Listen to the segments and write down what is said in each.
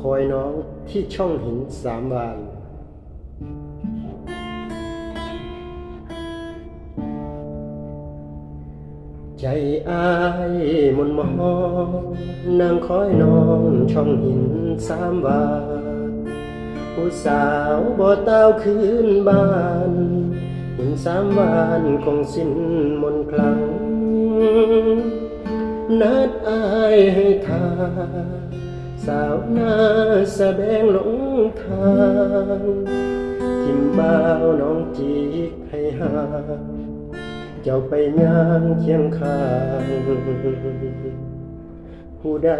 คอยน้องที่ช่องหินสามวานใจอายมนมองนางคอยน้องช่องหินสามวานผู้สาวบ่เต้าคืนบ้านหินสามวานคงสิ้นมนต์คลังนัดอายให้ทา สาวหน้าแสดงหลงทางทิมบ่าวน้องจีกให้หา เจ้าไปย่างเคียงข้าง ผู้ใด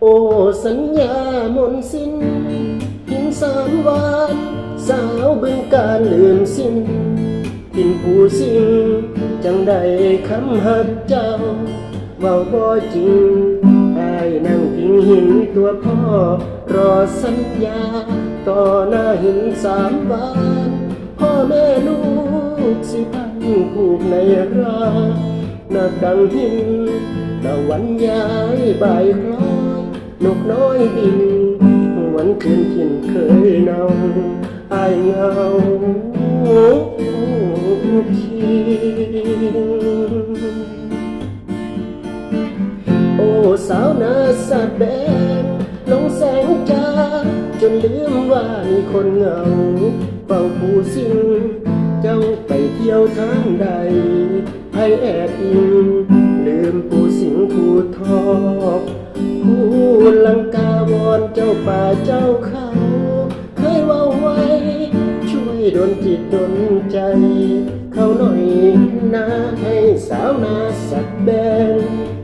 โอ้สัญญามนสิ้นหินสามวาน สาวบึงการลืมสิ้นกินผู้สิ่งจังใดคำหักเจ้าเว้าบ่จริงไอายนั่งพิงหินตัวพ่อ รอสัญญา ต่อหน้าหินสามวานพ่อแม่ลูกสิพันผูกในราหน้าดังหินตะวันย้ายบ่ายคล้อยนกน้อยบิน วนคืนถิ่นเคยเนาอายเงาคิงโอ้สาวนาสะแดงลงแสงจ้าจนลืมว่ามีคนเหงาเฝ้าผู้สิ่งเจ้าไปเที่ยวทางใดให้แอบอิงลืมผู้สิงผู้ทอกผู้ลังกา เจ้าป่าเจ้าเขา เคยว่าไว้ ช่วยดนจิตดนใจ เขาหน่อยนะให้สาวนาสักแดง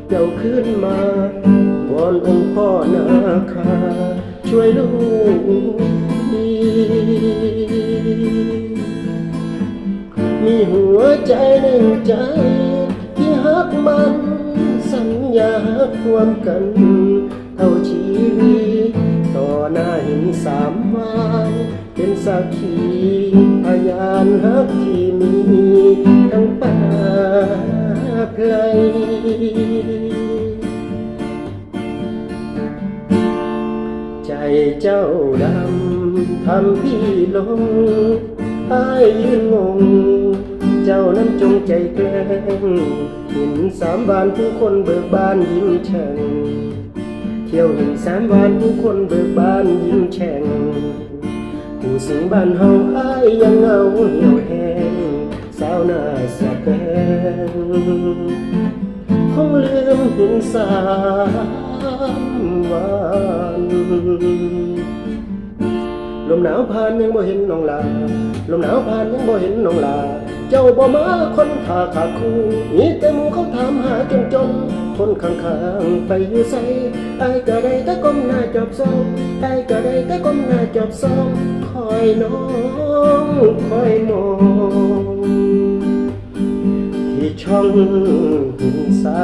เจ้าขึ้นมาวอนองค์พ่อนาคาช่วยลูกดีมีหัวใจหนึ่งใจ ที่ฮักมัน สัญญาควมกัน เท่าชีวิตต่อหน้าหินสามวานเป็นสักขีพยานฮักที่มีทั้งป่าไพลใจเจ้าดำทำพี่ลงอายยืนงง เจ้านั้นจงใจแกล้งหินสามบานผู้คนเบิกบานยิ้มแฉ่ง เที่ยวหินสามบานผู้คนเบิกบานยิ้มแฉ่งผู้สิงบ้านเฮาอายยังเงาเหี่ยวแห้งสาวหน้าสะแดงคงลืมหินสามวันลมหนาวผ่านยังบ่เห็นน้องลาลมหนาวผ่านยังบ่เห็นน้องลา เจ้าบ่มาคนขาขาคู่มีแต่หมูเขาถามหาจนจนคนข้างๆไปอยู่ไสไอ้ก็ได้แต่ก้มหน้าจอบซองไอ้ก็ได้แต่ก้มหน้าจอบซองคอยน้องคอยมองที่ช่องหินสา